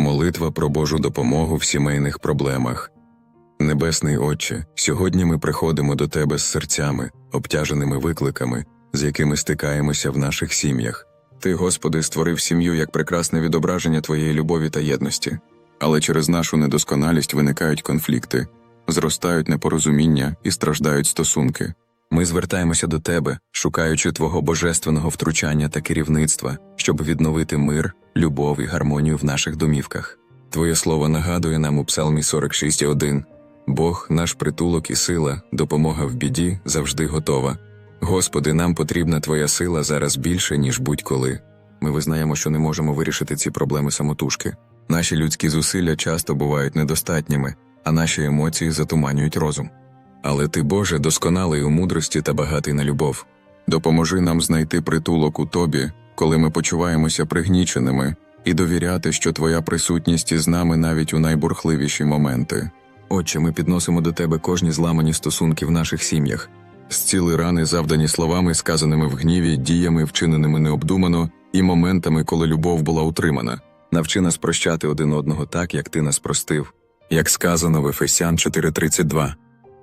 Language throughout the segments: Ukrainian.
Молитва про Божу допомогу в сімейних проблемах. Небесний Отче, сьогодні ми приходимо до Тебе з серцями, обтяженими викликами, з якими стикаємося в наших сім'ях. Ти, Господи, створив сім'ю як прекрасне відображення Твоєї любові та єдності, але через нашу недосконалість виникають конфлікти, зростають непорозуміння і страждають стосунки. Ми звертаємося до Тебе, шукаючи Твого божественного втручання та керівництва, щоб відновити мир, любов і гармонію в наших домівках. Твоє слово нагадує нам у Псалмі 46,1 Бог, наш притулок і сила, допомога в біді завжди готова. Господи, нам потрібна Твоя сила зараз більше, ніж будь-коли. Ми визнаємо, що не можемо вирішити ці проблеми самотужки. Наші людські зусилля часто бувають недостатніми, а наші емоції затуманюють розум. Але ти, Боже, досконалий у мудрості та багатий на любов. Допоможи нам знайти притулок у Тобі, коли ми почуваємося пригніченими, і довіряти, що Твоя присутність із нами навіть у найбурхливіші моменти. Отче, ми підносимо до Тебе кожні зламані стосунки в наших сім'ях, зціли рани, завдані словами, сказаними в гніві, діями, вчиненими необдумано, і моментами, коли любов була утримана. Навчи нас прощати один одного так, як ти нас простив, як сказано в Ефесян 4.32.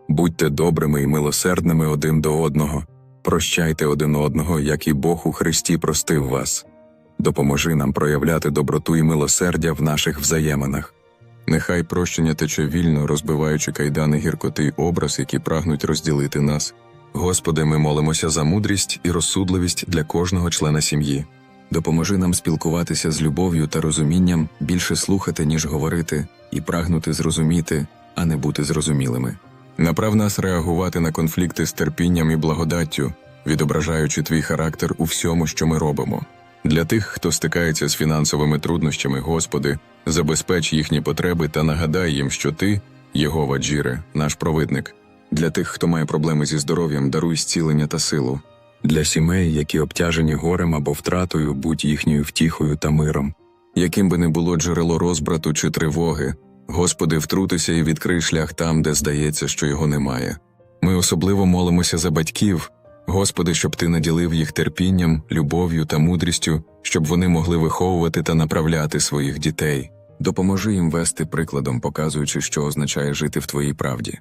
Будьте добрими і милосердними один до одного, прощайте один одного, як і Бог у Христі простив вас. Допоможи нам проявляти доброту і милосердя в наших взаєминах. Нехай прощення тече вільно, розбиваючи кайдани гіркоти й образ, які прагнуть розділити нас. Господи, ми молимося за мудрість і розсудливість для кожного члена сім'ї. Допоможи нам спілкуватися з любов'ю та розумінням, більше слухати, ніж говорити, і прагнути зрозуміти, а не бути зрозумілими. Направ нас реагувати на конфлікти з терпінням і благодаттю, відображаючи твій характер у всьому, що ми робимо. Для тих, хто стикається з фінансовими труднощами, Господи, забезпеч їхні потреби та нагадай їм, що Ти, Єгова Джіре, наш провидник. Для тих, хто має проблеми зі здоров'ям, даруй зцілення та силу. Для сімей, які обтяжені горем або втратою, будь їхньою втіхою та миром. Яким би не було джерело розбрату чи тривоги, Господи, втрутися і відкрий шлях там, де здається, що його немає. Ми особливо молимося за батьків, Господи, щоб Ти наділив їх терпінням, любов'ю та мудрістю, щоб вони могли виховувати та направляти своїх дітей. Допоможи їм вести прикладом, показуючи, що означає жити в Твоїй правді.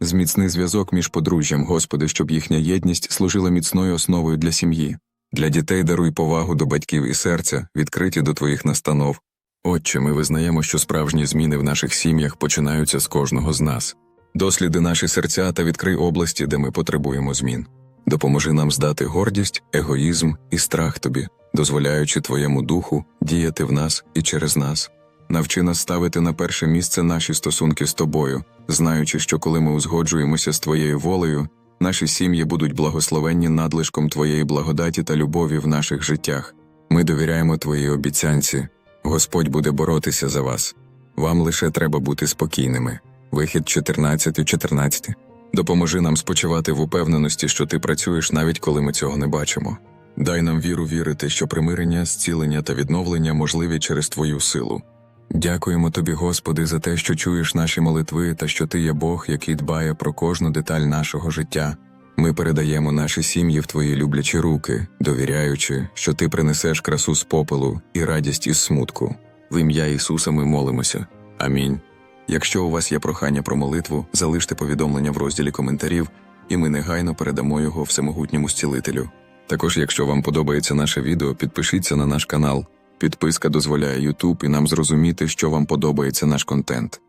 Зміцни зв'язок між подружжям, Господи, щоб їхня єдність служила міцною основою для сім'ї. Для дітей даруй повагу до батьків і серця, відкриті до Твоїх настанов. Отче, ми визнаємо, що справжні зміни в наших сім'ях починаються з кожного з нас. Досліди наші серця та відкрий області, де ми потребуємо змін. Допоможи нам здати гордість, егоїзм і страх тобі, дозволяючи Твоєму духу діяти в нас і через нас. Навчи нас ставити на перше місце наші стосунки з тобою, знаючи, що коли ми узгоджуємося з Твоєю волею, наші сім'ї будуть благословенні надлишком Твоєї благодаті та любові в наших життях. Ми довіряємо Твоїй обіцянці. Господь буде боротися за вас. Вам лише треба бути спокійними. Вихід 14.14. Допоможи нам спочивати в упевненості, що ти працюєш навіть коли ми цього не бачимо. Дай нам віру вірити, що примирення, зцілення та відновлення можливі через Твою силу. Дякуємо тобі, Господи, за те, що чуєш наші молитви та що ти є Бог, який дбає про кожну деталь нашого життя. Ми передаємо наші сім'ї в твої люблячі руки, довіряючи, що ти принесеш красу з попелу і радість із смутку. В ім'я Ісуса ми молимося. Амінь. Якщо у вас є прохання про молитву, залиште повідомлення в розділі коментарів, і ми негайно передамо його всемогутньому зцілителю. Також, якщо вам подобається наше відео, підпишіться на наш канал. Підписка дозволяє YouTube і нам зрозуміти, що вам подобається наш контент.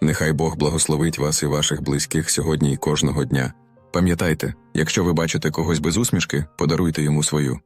Нехай Бог благословить вас і ваших близьких сьогодні і кожного дня. Пам'ятайте, якщо ви бачите когось без усмішки, подаруйте йому свою.